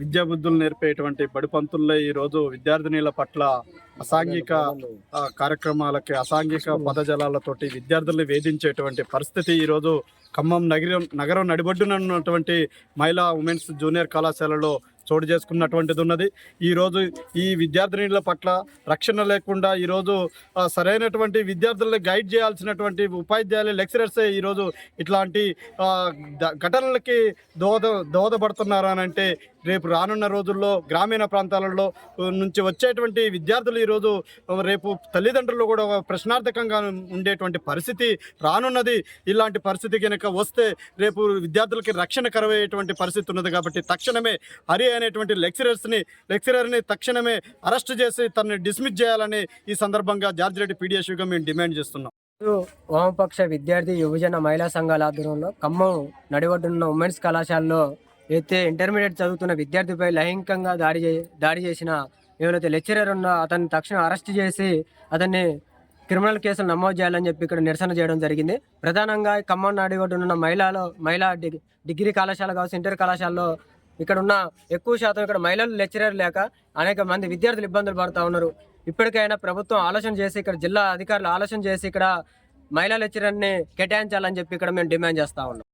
విద్యాబుద్ధులు నేర్పేటువంటి బడిపంతుల్లో ఈరోజు విద్యార్థినిల పట్ల అసాంఘిక కార్యక్రమాలకి అసాంఘిక పదజలాలతోటి విద్యార్థుల్ని వేధించేటువంటి పరిస్థితి ఈరోజు ఖమ్మం నగరం నగరం నడిబడ్డనున్నటువంటి మహిళా ఉమెన్స్ జూనియర్ కళాశాలలో చోటు చేసుకున్నటువంటిది ఉన్నది ఈరోజు ఈ విద్యార్థినిల పట్ల రక్షణ లేకుండా ఈరోజు సరైనటువంటి విద్యార్థులను గైడ్ చేయాల్సినటువంటి ఉపాధ్యాయులు లెక్చరర్సే ఈరోజు ఇట్లాంటి ఘటనలకి దోహద దోహదపడుతున్నారనంటే రేపు రానున్న రోజుల్లో గ్రామీణ ప్రాంతాలలో నుంచి వచ్చేటువంటి విద్యార్థులు ఈరోజు రేపు తల్లిదండ్రులు కూడా ప్రశ్నార్థకంగా ఉండేటువంటి పరిస్థితి రానున్నది. ఇలాంటి పరిస్థితి కనుక వస్తే రేపు విద్యార్థులకి రక్షణ కరవయ్యేటువంటి పరిస్థితి ఉన్నది కాబట్టి తక్షణమే హరి అనేటువంటి లెక్చరర్స్ని లెక్చరర్ని తక్షణమే అరెస్ట్ చేసి తనని డిస్మిస్ చేయాలని ఈ సందర్భంగా జార్జిరెడ్డి పీడిఎస్యూగా మేము డిమాండ్ చేస్తున్నాం. వామపక్ష విద్యార్థి యువజన మహిళా సంఘాల ఆధ్వర్యంలో ఖమ్మం నడివడ్డున్న ఉమెన్స్ కళాశాలలో అయితే ఇంటర్మీడియట్ చదువుతున్న విద్యార్థిపై లైంగికంగా దాడి చే దాడి చేసిన ఎవరైతే లెక్చరర్ ఉన్నా అతన్ని తక్షణం అరెస్ట్ చేసి అతన్ని క్రిమినల్ కేసులు నమోదు చేయాలని చెప్పి ఇక్కడ నిరసన చేయడం జరిగింది. ప్రధానంగా ఖమ్మం నడివడ్డున ఉన్న మహిళలో మహిళా డిగ్రీ కళాశాల కావచ్చు ఇంటర్ కళాశాలలో ఇక్కడ ఉన్న ఎక్కువ శాతం ఇక్కడ మహిళలు లెక్చరర్ లేక అనేక మంది విద్యార్థులు ఇబ్బందులు పడుతూ ఉన్నారు. ఇప్పటికైనా ప్రభుత్వం ఆలోచన చేసి ఇక్కడ జిల్లా అధికారులు ఆలోచన చేసి ఇక్కడ మహిళా లెక్చరర్ని కేటాయించాలని చెప్పి ఇక్కడ మేము డిమాండ్ చేస్తా ఉన్నాం.